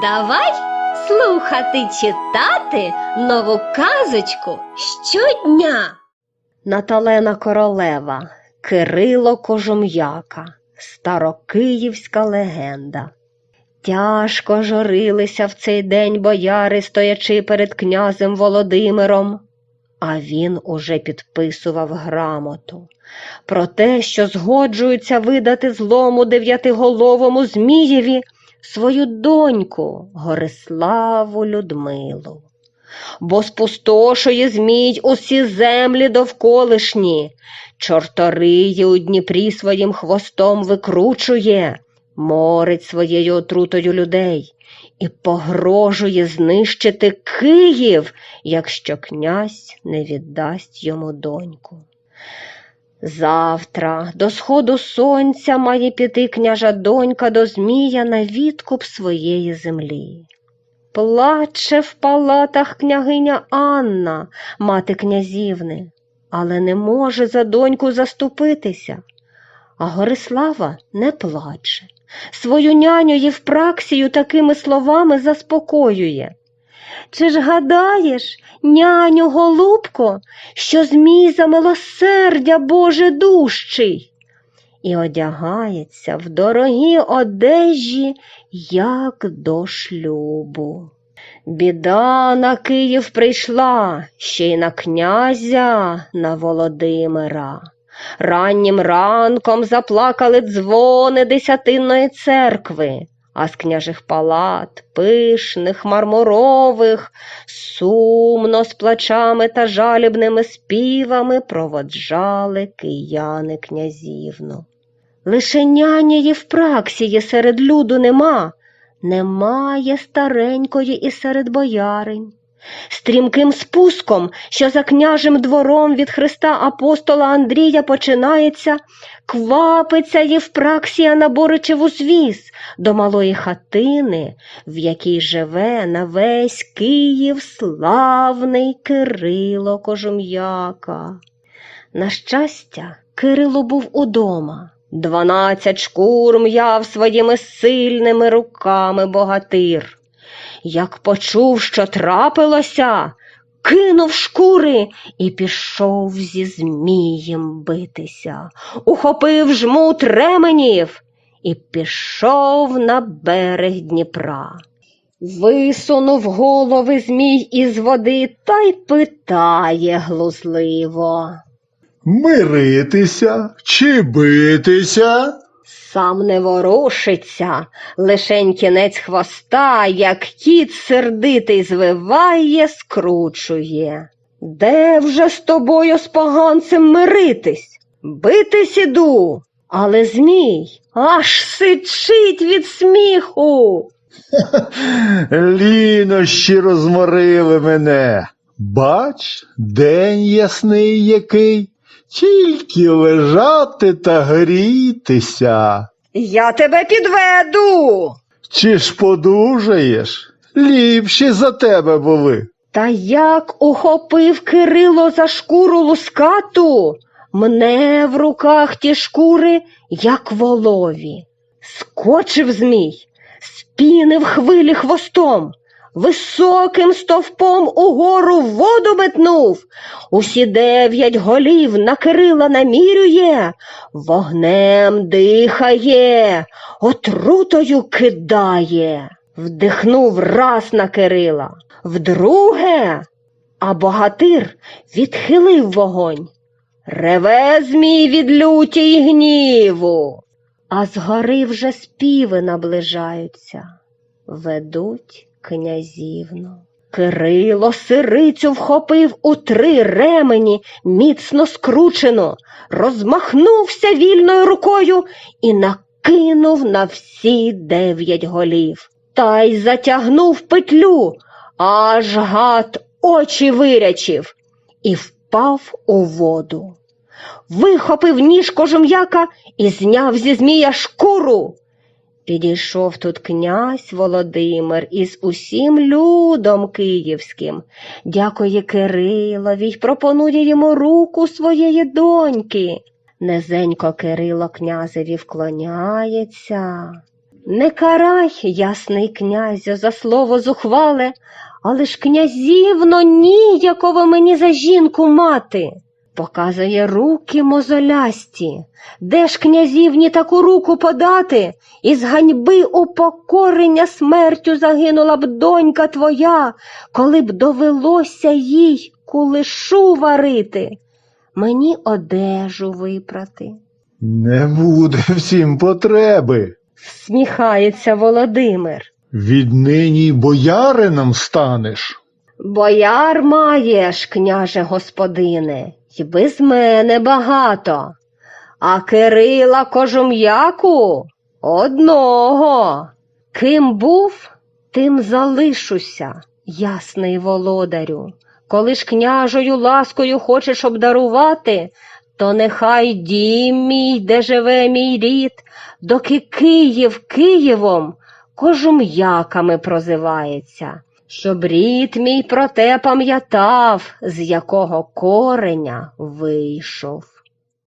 Давай слухати читати нову казочку щодня. Наталена Королева, Кирило Кожум'яка, Старокиївська легенда. Тяжко журилися в цей день бояри, стоячи перед князем Володимиром. А він уже підписував грамоту про те, що згоджуються видати злому дев'ятиголовому Змієві свою доньку Гориславу Людмилу. Бо спустошує Змій усі землі довколишні, чорториї у Дніпрі своїм хвостом викручує, морить своєю отрутою людей і погрожує знищити Київ, якщо князь не віддасть йому доньку. Завтра до сходу сонця має піти княжа донька до Змія на відкуп своєї землі. Плаче в палатах княгиня Анна, мати князівни, але не може за доньку заступитися. А Горислава не плаче. Свою няню Євпраксію такими словами заспокоює. Чи ж гадаєш, няню голубко, що змій за милосердя Боже дужчий? І одягається в дорогі одежі, як до шлюбу. Біда на Київ прийшла, ще й на князя, на Володимира. Раннім ранком заплакали дзвони десятинної церкви, а з княжих палат, пишних, мармурових, сумно з плачами та жалібними співами проводжали кияни князівну. Лише няні Євпраксії серед люду нема, немає старенької і серед бояринь. Стрімким спуском, що за княжим двором від Христа апостола Андрія починається, квапиться Євпраксія на Боричеву звіз до малої хатини, в якій живе на весь Київ славний Кирило Кожум'яка. На щастя, Кирило був удома. Дванадцять шкур м'яв своїми сильними руками богатир. Як почув, що трапилося, кинув шкури і пішов зі Змієм битися, ухопив жмут ременів і пішов на берег Дніпра. Висунув голови Змій із води та й питає глузливо. Миритися чи битися? Сам не ворушиться, лишень кінець хвоста, як кіт сердитий звиває, скручує. Де вже з тобою з поганцем миритись? Битись іду, але змій аж сичить від сміху. Лінощі розморили мене. Бач, день ясний який, тільки лежати та грітися. Я тебе підведу. Чи ж подужаєш? Ліпші за тебе були. Та як ухопив Кирило за шкуру лускату, мне в руках ті шкури, як волові. Скочив змій, спінив хвилі хвостом, високим стовпом угору воду метнув, усі дев'ять голів на Кирила намірює, вогнем дихає, отрутою кидає. Вдихнув раз на Кирила, вдруге, а богатир відхилив вогонь. Реве змій від люті й гніву, а згори вже співи наближаються, ведуть князівну. Кирило сирицю вхопив у три ремені, міцно скручено, розмахнувся вільною рукою і накинув на всі дев'ять голів. Та й затягнув петлю, аж гад очі вирячив і впав у воду. Вихопив ніж кожум'яка і зняв зі змія шкуру. Підійшов тут князь Володимир із усім людом київським, дякує Кирилові й пропонує йому руку своєї доньки. Низенько Кирило князеві вклоняється. Не карай, ясний князю, за слово зухвале, але ж князівно ніяково мені за жінку мати. Показує руки мозолясті. Де ж князівні таку руку подати? Із ганьби упокорення смертю загинула б донька твоя, коли б довелося їй кулешу варити, мені одежу випрати. Не буде всім потреби. Сміхається Володимир. Віднині боярином станеш. Бояр маєш, княже господине, й без мене багато, а Кирила кожум'яку одного. Ким був, тим залишуся, ясний володарю. Коли ж княжою ласкою хочеш обдарувати, то нехай дім мій, де живе мій рід, доки Київ Києвом кожум'яками прозивається, щоб рід мій про те пам'ятав, з якого кореня вийшов.